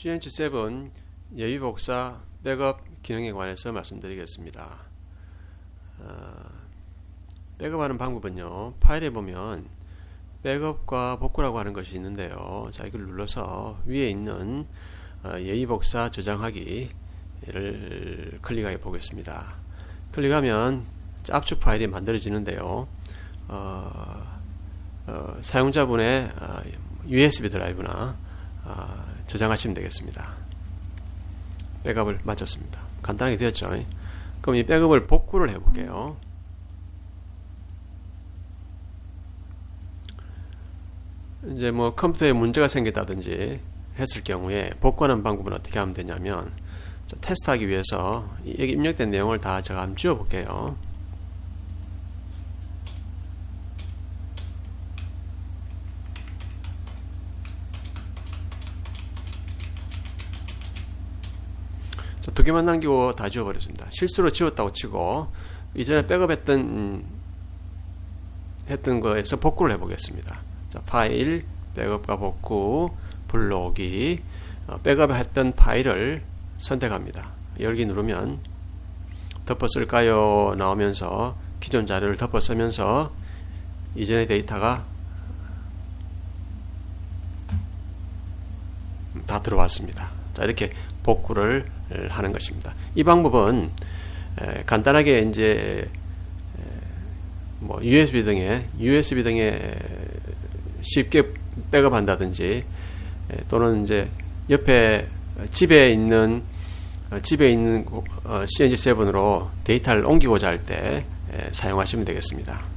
CNC7 예비복사 백업 기능에 관해서 말씀드리겠습니다. 어, 백업하는 방법은요. 파일에 보면 백업과 복구라고 하는 것이 있는데요. 자 이걸 눌러서 위에 있는 어, 예비복사 저장하기를 클릭해 보겠습니다. 클릭하면 압축 파일이 만들어지는데요. 어, 어, 사용자분의 USB 드라이브나 저장하시면 되겠습니다. 백업을 마쳤습니다. 간단하게 되었죠. 그럼 이 백업을 복구를 해볼게요. 이제 뭐 컴퓨터에 문제가 생겼다든지 했을 경우에 복구하는 방법은 어떻게 하면 되냐면 테스트하기 위해서 여기 입력된 내용을 다 제가 한번 지워 볼게요. 두 개만 남기고 다 지워버렸습니다. 실수로 지웠다고 치고 이전에 백업했던 음, 했던 거에서 복구를 해보겠습니다. 자, 파일 백업과 복구 불러오기 어, 백업했던 파일을 선택합니다. 열기 누르면 덮어 쓸까요 나오면서 기존 자료를 덮어 쓰면서 이전의 데이터가 다 들어왔습니다. 자 이렇게 복구를 하는 것입니다. 이 방법은 간단하게 이제 뭐 USB 등에 USB 등에 쉽게 백업한다든지 또는 이제 옆에 집에 있는 집에 있는 CNG7으로 데이터를 옮기고자 할 때 사용하시면 되겠습니다.